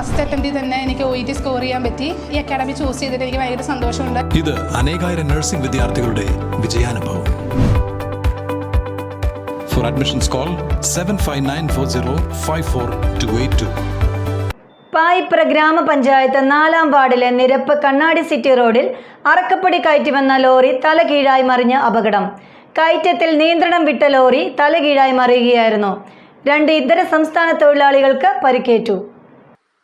First അറ്റംപ്റ്റിൽ തന്നെ എനിക്ക് O T score ചെയ്യാൻ പറ്റി. ഈ അക്കാഡമി ചൂസ് ചെയ്തിട്ട് എനിക്ക് ഭയങ്കര സന്തോഷമുണ്ട്. ഇത് അനേകായിരം നഴ്സിംഗ് വിദ്യാർത്ഥികളുടെ വിജയാനുഭവം. For admissions call seven five nine four zero five four two eight two Payipra ഗ്രാമപഞ്ചായത്ത് നാലാം വാർഡിലെ നിരപ്പ് കണ്ണാടി സിറ്റി റോഡിൽ അറക്കപ്പടി കയറ്റി വന്ന ലോറി തലകീഴായി മറിഞ്ഞ അപകടം. കയറ്റത്തിൽ നിയന്ത്രണം വിട്ട ലോറി തലകീഴായി മറിയുകയായിരുന്നു. രണ്ട് ഇതര സംസ്ഥാന തൊഴിലാളികൾക്ക് പരിക്കേറ്റു.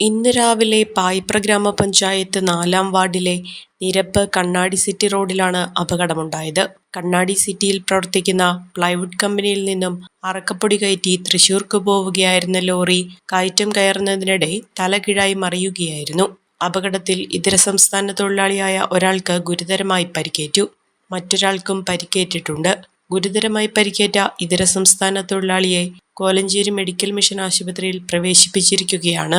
ഇന്ന് രാവിലെ പായിപ്ര ഗ്രാമപഞ്ചായത്ത് നാലാം വാർഡിലെ നിരപ്പ് കണ്ണാടി സിറ്റി റോഡിലാണ് അപകടമുണ്ടായത്. കണ്ണാടി സിറ്റിയിൽ പ്രവർത്തിക്കുന്ന പ്ലൈവുഡ് കമ്പനിയിൽ നിന്നും അറക്കപ്പൊടി കയറ്റി തൃശൂർക്ക് പോവുകയായിരുന്ന ലോറി കയറ്റം കയറുന്നതിനിടെ തലകീഴായി മറിയുകയായിരുന്നു. അപകടത്തിൽ ഇതര സംസ്ഥാന തൊഴിലാളിയായ ഒരാൾക്ക് ഗുരുതരമായി പരിക്കേറ്റു. മറ്റൊരാൾക്കും പരിക്കേറ്റിട്ടുണ്ട്. ഗുരുതരമായി പരിക്കേറ്റ ഇതര സംസ്ഥാന തൊഴിലാളിയെ കോലഞ്ചേരി മെഡിക്കൽ മിഷൻ ആശുപത്രിയിൽ പ്രവേശിപ്പിച്ചിരിക്കുകയാണ്.